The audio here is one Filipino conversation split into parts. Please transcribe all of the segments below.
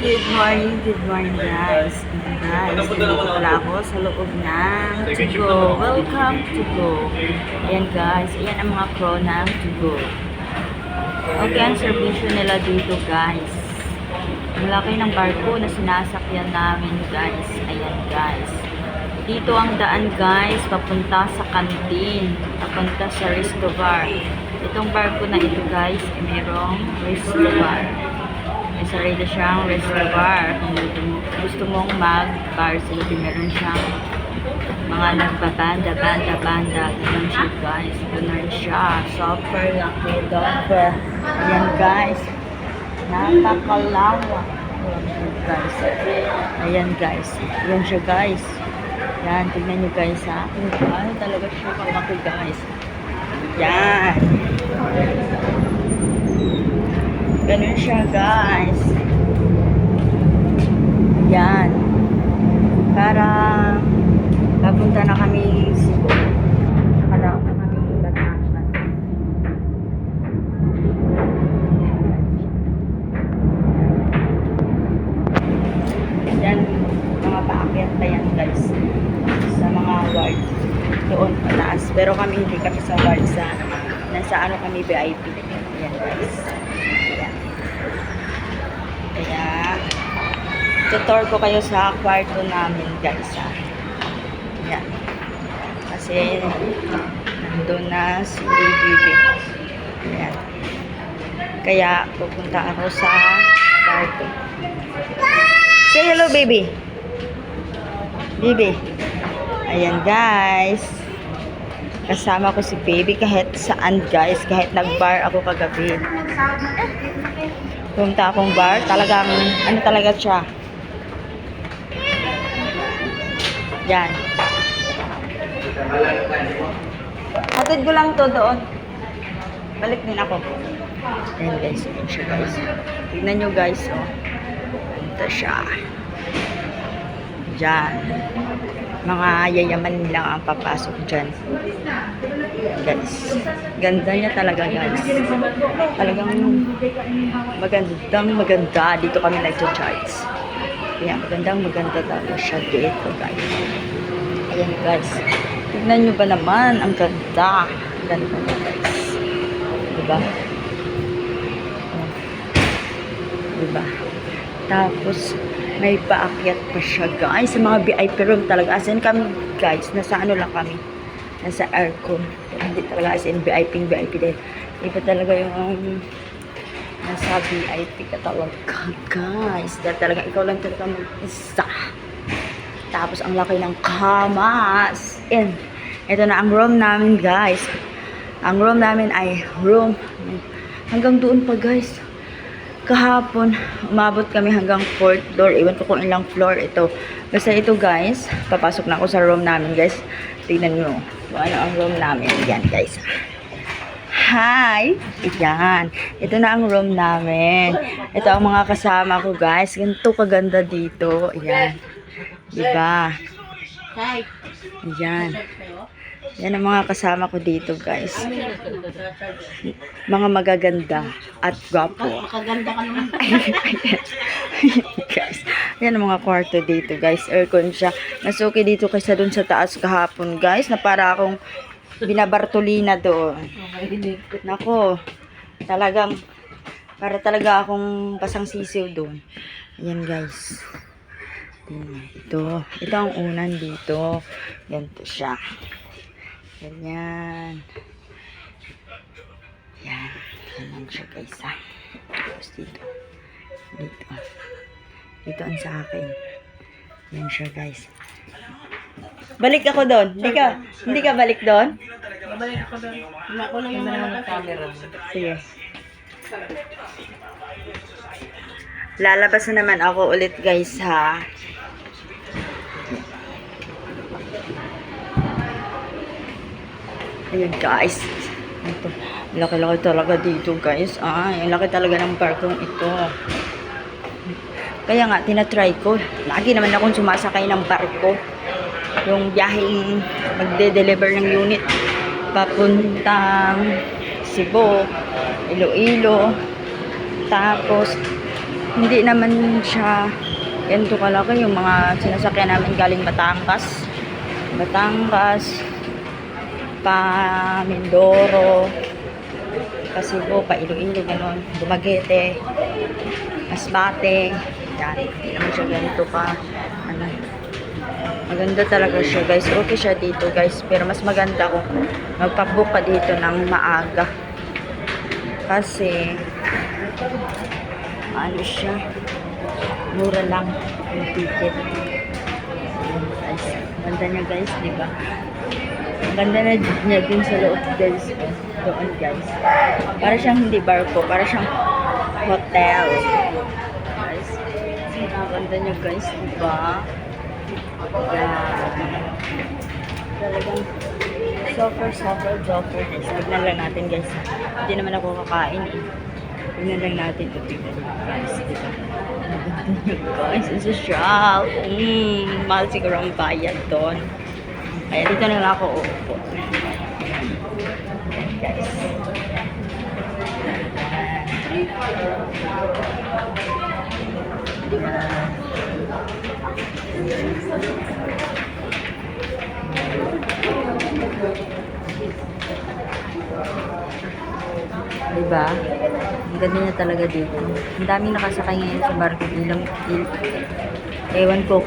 good morning, good morning guys. Guys, dito pala ako sa loob ng To Go. Welcome to Go. Ayan guys, ayan ang mga crew ng To Go. Okay, ang servisyo nila dito guys. Ang laki ng barko na sinasakyan namin guys. Ayan guys. Dito ang daan guys, papunta sa kantin, papunta sa resto bar. Itong barko na ito guys, ay mayroong resto bar. May sarili siyang resto bar. Kung gusto, mo, gusto mong mag-bar gabi, meron siyang mga nagbabanda, banda, banda. Ganun siya guys. Ganun siya. Super laki. Super. Ayan guys. Napakalawa. Ayan guys. Ayan guys. Ayan siya guys. Yan, tignan nyo guys ha. Ano talaga siya kalaki guys. Yan. Ganun siya guys. Yan. Para papunta na kami Cebu. Nakalaw na kami Batangas. Yan, mga paakyat na yan guys. Sa mga ward. Doon pataas. Pero kami hindi kami sa ward sa nasa ano kami VIP. Yan guys. Yan. Kaya tutor ko kayo sa kwarto namin guys ha. Yan. Kasi nandun na si Bibi. Yan. Kaya pupunta ako sa kwarto. Say hello, baby. Baby. Ayan, guys. Kasama ko si baby kahit saan, guys. Kahit nag-bar ako kagabi. Pumunta akong bar. Talagang, ano talaga siya. Yan. Hatid ko lang to doon. Balik din ako. Ayan, guys. Ayan siya, guys. Tignan nyo, guys, oh. Ito siya. Diyan. Mga yayaman lang ang papasok dyan. Guys. Ganda niya talaga, guys. Talagang magandang maganda. Dito kami nag-charge. Kaya magandang maganda talaga siya dito, guys. Ayan, guys. Tignan nyo ba naman? Ang ganda. Ang Ganda niya, guys. Diba? Diba? Tapos, may paakyat pa siya, guys. Sa mga VIP room talaga. As in kami, guys, nasa ano lang kami. Nasa aircon. Hindi talaga as in VIP, VIP din. Iba talaga yung nasa VIP katawag ka, guys. Dahil talaga ikaw lang talaga mag-isa. Tapos, ang laki ng kamas. And, ito na ang room namin, guys. Ang room namin ay room hanggang doon pa, guys kahapon, umabot kami hanggang 4th floor. Iwan ko kung ilang floor ito. Basta ito guys, papasok na ako sa room namin guys. Tignan nyo kung ano ang room namin. Yan guys. Hi! Yan. Ito na ang room namin. Ito ang mga kasama ko guys. Ganito kaganda dito. Yan. Diba? Yan. Yan ang mga kasama ko dito guys. Mga magaganda at gwapo. Makaganda ka naman. guys. Yan ang mga kwarto dito, guys. Aircon siya. Nasuki dito kaysa dun sa taas kahapon, guys. Na para akong binabartolina doon. Nako. Talagang, para talaga akong pasang sisiw doon. Ayan, guys. Ito. Ito ang unan dito. Ganito siya. Ganyan. Yan. Ganyan siya, guys, ha. Tapos dito. Dito. Dito ang sa akin. Yan siya, guys. Balik ako doon. Hindi ka, hindi ka balik doon? Babalik ako doon. Wala ko lang yung mga camera. Sige. Lalabas na naman ako ulit, guys, ha. Ayun, guys. Ito. Laki-laki talaga dito, guys. Ay, ang laki talaga ng barkong ito. Kaya nga, tinatry ko. Lagi naman akong sumasakay ng barko. Yung biyaheng magde-deliver ng unit. Papuntang Cebu, Iloilo. Tapos, hindi naman siya ganito kalaki yung mga sinasakyan namin galing Batangas. Batangas, pa Mindoro, pa Cebu, pa Iloilo, gano'n. Dumaguete, Masbate. Yan. Hindi naman siya ganito pa. Ano. Maganda talaga siya guys. Okay siya dito guys. Pero mas maganda kung magpabook ka dito ng maaga. Kasi ano siya mura lang yung ticket. Guys, ganda niya guys, di ba? Ang ganda na niya din sa loob guys. Doon guys. Para siyang hindi barko, para siyang hotel. Guys, ang ganda niya guys, di ba? Talagang super, super guys. Tignan lang natin guys. Hindi naman ako kakain eh. Tignan lang natin ito. Tignan lang guys. Di ba? Ang ganda niya, guys, ang social. Mm, mahal siguro ang bayad doon. Kaya dito na lang ako. Ayan, guys. Diba? Ang ganda niya talaga dito. Ang daming nakasakay ngayon sa barko bilang il. Ewan ko,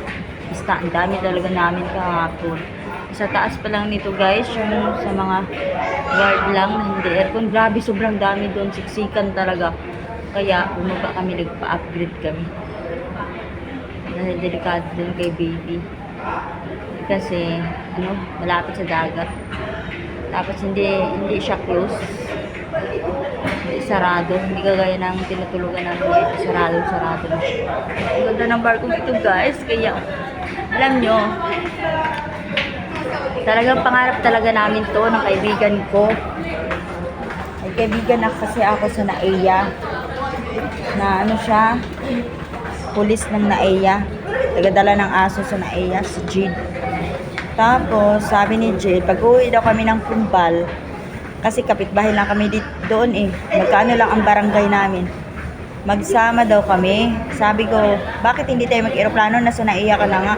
basta ang dami talaga namin kahapon. Sa taas pa lang nito guys, yung sa mga guard lang na hindi aircon. Grabe, sobrang dami doon. Siksikan talaga. Kaya bumaba kami, nagpa-upgrade kami. Dahil delikado din kay baby. Kasi, ano, malapit sa dagat. Tapos hindi hindi siya close. Hindi sarado. Hindi kagaya ng tinutulugan namin dito. Sarado, sarado. Ang ganda ng barkong ito guys. Kaya, alam nyo, talagang pangarap talaga namin to ng kaibigan ko. May kaibigan na kasi ako sa NAEA. Na ano siya, pulis ng NAEA. Tagadala ng aso sa NAEA, si Jade. Tapos, sabi ni Jade, pag uwi daw kami ng Pumbal, kasi kapitbahay lang kami dito, doon eh. Magkano lang ang barangay namin. Magsama daw kami. Sabi ko, bakit hindi tayo mag-aeroplano? Nasa naiya ka na nga.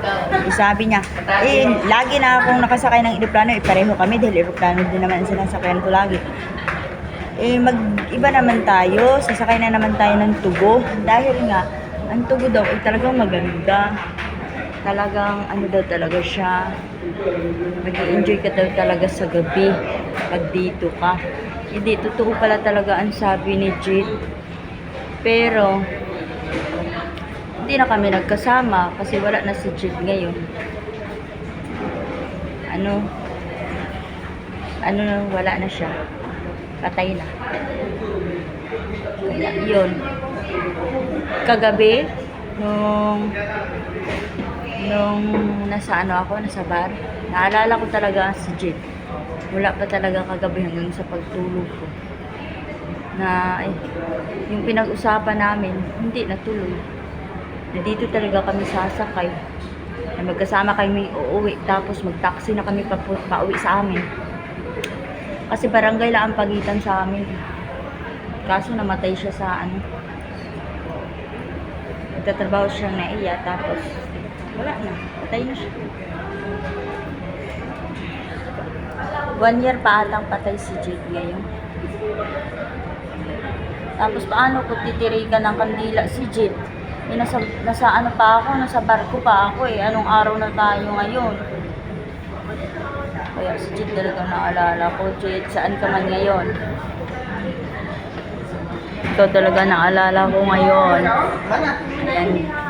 Sabi niya, eh, lagi na akong nakasakay ng aeroplano. Eh, kami dahil aeroplano din naman ang sinasakyan ko lagi. Eh, mag-iba naman tayo. Sasakay na naman tayo ng tugo. Dahil nga, ang tugo daw, eh, talagang maganda. Talagang, ano daw talaga siya. Mag-enjoy ka daw talaga sa gabi pag dito ka. Hindi, totoo pala talaga ang sabi ni Jade. Pero, hindi na kami nagkasama kasi wala na si Jade ngayon. Ano, ano wala na siya. Patay na. Yun. Kagabi, nung nung nasa ano ako, nasa bar, naalala ko talaga si Jade. Wala pa talaga kagabi hanggang sa pagtulog ko. Na eh, yung pinag-usapan namin, hindi natuloy. Na dito talaga kami sasakay. Na magkasama kami uuwi, tapos mag-taxi na kami pa, pauwi sa amin. Kasi barangay lang ang pagitan sa amin. Kaso namatay siya sa ano, nagtatrabaho siya na iya, tapos wala na, patay na siya. One year pa atang patay si Jade ngayon. Tapos paano ko titirikan ng kandila si Jade? Eh, nasa, nasa ano pa ako, nasa barko pa ako eh. Anong araw na tayo ngayon? Kaya si Jade talaga naalala ko. Jade, saan ka man ngayon? Ikaw talaga naalala ko ngayon. Ayan.